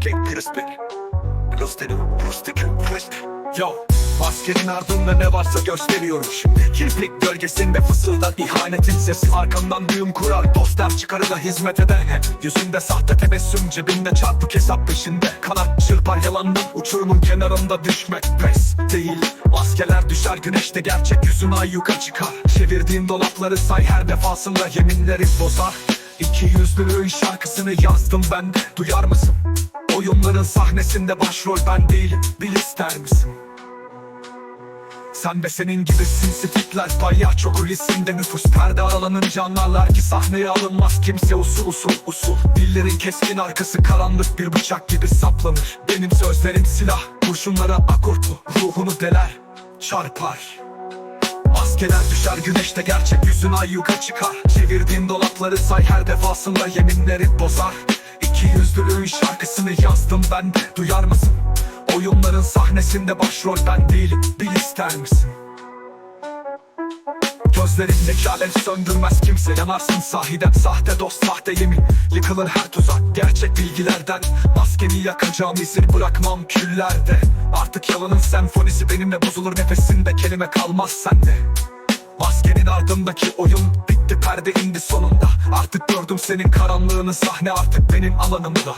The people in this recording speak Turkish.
kek crispy Gösterim rustik crisp Yo Maskenin ardında ne varsa gösteriyorum şimdi. Kirpik gölgesinde fısıldan ihanetin sesi. Arkamdan düğüm kurar dostlar çıkarına hizmet eden hep Yüzünde sahte tebessüm cebinde çarpık hesap peşinde. Kanat çırpar yalandan uçurumun kenarında düşmek pes değil. Maskeler düşer güneşte gerçek yüzün ay yuka çıkar. Çevirdiğin dolapları say her defasında yeminleri bozar İki yüzlülüğün şarkısını yazdım ben Duyar mısın? Oyunların sahnesinde başrol ben değilim. Bil ister misin? Sen ve senin gibi sinsi tipler Palyaço kulisinde nüfus. Perde aralanınca anlarlar ki sahneye alınmaz. Kimse usul usul usul. Dillerin keskin arkası karanlık bir bıçak gibi saplanır. Benim sözlerim silah. Kurşunlara akortlu ruhunu deler çarpar Maskeler düşer güneşte gerçek yüzün ay yuka çıkar Çevirdiğin dolapları say her defasında yeminleri bozar İki yüzlülüğün şarkısını yazdım ben duyar mısın? Oyunların sahnesinde başrol ben değilim bil ister misin? Gözlerindeki alev söndürmez kimse. Yanarsın sahiden sahte dost sahte yemin. Yıkılır her tuzak gerçek bilgilerden. Maskeni yakacağım izini bırakmam küllerde. Artık yalanın senfonisi benimle bozulur nefesinde. Kelime kalmaz sende. Maskenin ardındaki oyun bitti perde indi sonunda. Artık gördüm senin karanlığını sahne artık benim alanımda